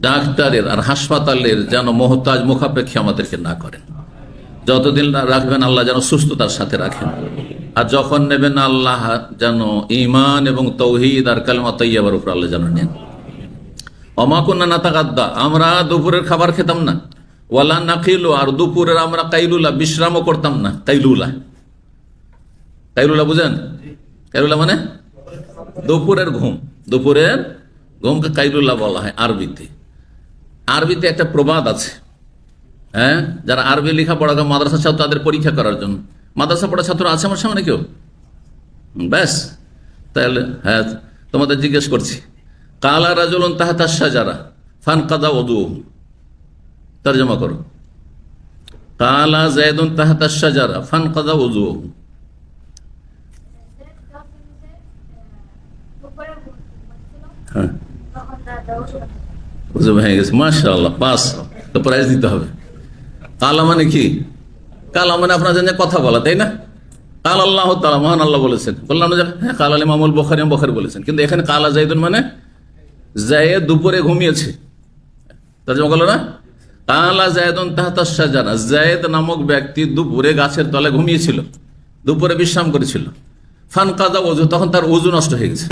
ডাক্তারের আর হাসপাতালের যেন মহতাজ মুখাপেক্ষী আমাদেরকে না করেন। যতদিন না রাখবেন, আল্লাহ যেন সুস্থতার সাথে রাখেন। আর যখন নেবেন, আল্লাহ যেন ইমান এবং তৌহিদ আর কালমা তৈয়াবার উপর আল্লাহ যেন নেন। অমাকুন্না নাতাগাদ্দা, আমরা দুপুরের খাবার খেতাম না। ওয়ালা না খেলো আর দুপুরের আমরা কাইলুলা, বিশ্রামও করতাম না। কাইলুলা। কাইলুলা বুঝেন? কাইলুলা মানে? দুপুরের ঘুম। দুপুরের ঘুমকে কাইলুল্লাহ বলা হয় আরবিতে। আরবিতে একটা প্রবাদ আছে হ্যাঁ? যারা আরবি লেখাপড়া করে মাদ্রাসা ছাত্র, তাদের পরীক্ষা করার জন্য। মাদ্রাসা পড়া ছাত্র আছে আমার সামনে কেউ? ব্যাস। তাহলে হ্যাঁ তোমাদের জিজ্ঞেস করছি। কালা রাজুলন তাহাতা সাজারা ফান কাদা ওদু তর্জমা করো। কালা জায়দুন তাহাতা সাজারা ফান কাদা ওদু হ্যাঁ। ভেঙে গেছে। মাশাআল্লাহ পাস তো প্রাইজ দিতে হবে। কালা মানে কি? কালা মানে আপনার জন্য কথা বলা, তাই না? কাল আল্লাহ তালা মহান আল্লাহ বলেছেন। বললাম না হ্যাঁ কাল আলী মামুল বখারি বখারি বলেছেন। কিন্তু এখানে কালা জাইদুন মানে জায়েদ দুপুরে ঘুমিয়েছে। তর্জমা করল না? কালা জায়দুন তাহতা সাজানা জায়েদ নামক ব্যক্তি দুপুরে গাছের তলায় ঘুমিয়েছিল। দুপুরে বিশ্রাম করেছিল। ফান কাজা ওজু তখন তার ওজু নষ্ট হয়ে গেছে।